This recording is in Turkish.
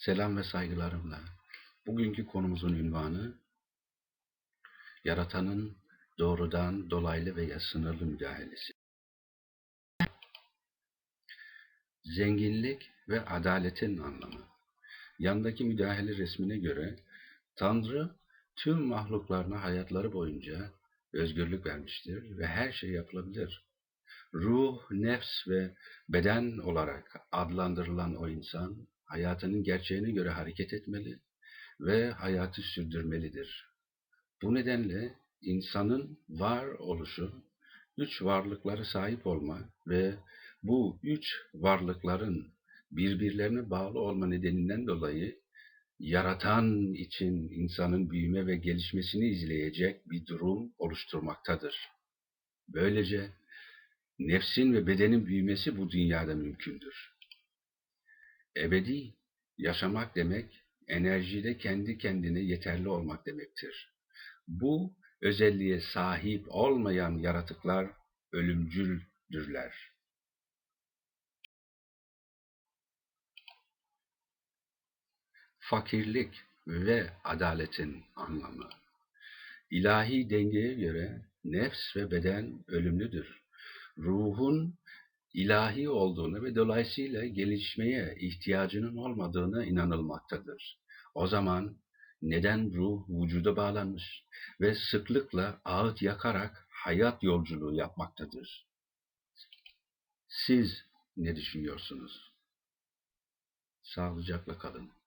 Selam ve saygılarımla. Bugünkü konumuzun ünvanı Yaratanın doğrudan, dolaylı veya sınırlı müdahalesi. Zenginlik ve adaletin anlamı. Yandaki müdahale resmine göre Tanrı tüm mahluklarına hayatları boyunca özgürlük vermiştir ve her şey yapılabilir. Ruh, nefs ve beden olarak adlandırılan o insan hayatının gerçeğine göre hareket etmeli ve hayatı sürdürmelidir. Bu nedenle insanın var oluşu, üç varlıkları sahip olma ve bu üç varlıkların birbirlerine bağlı olma nedeninden dolayı yaratan için insanın büyüme ve gelişmesini izleyecek bir durum oluşturmaktadır. Böylece nefsin ve bedenin büyümesi bu dünyada mümkündür. Ebedi yaşamak demek, enerjide kendi kendine yeterli olmak demektir. Bu özelliğe sahip olmayan yaratıklar ölümcüldürler. Fakirlik ve adaletin anlamı. İlahi dengeye göre nefs ve beden ölümlüdür. Ruhun ilahi olduğunu ve dolayısıyla gelişmeye ihtiyacının olmadığına inanılmaktadır. O zaman neden ruh vücuda bağlanmış ve sıklıkla ağıt yakarak hayat yolculuğu yapmaktadır? Siz ne düşünüyorsunuz? Sağlıcakla kalın.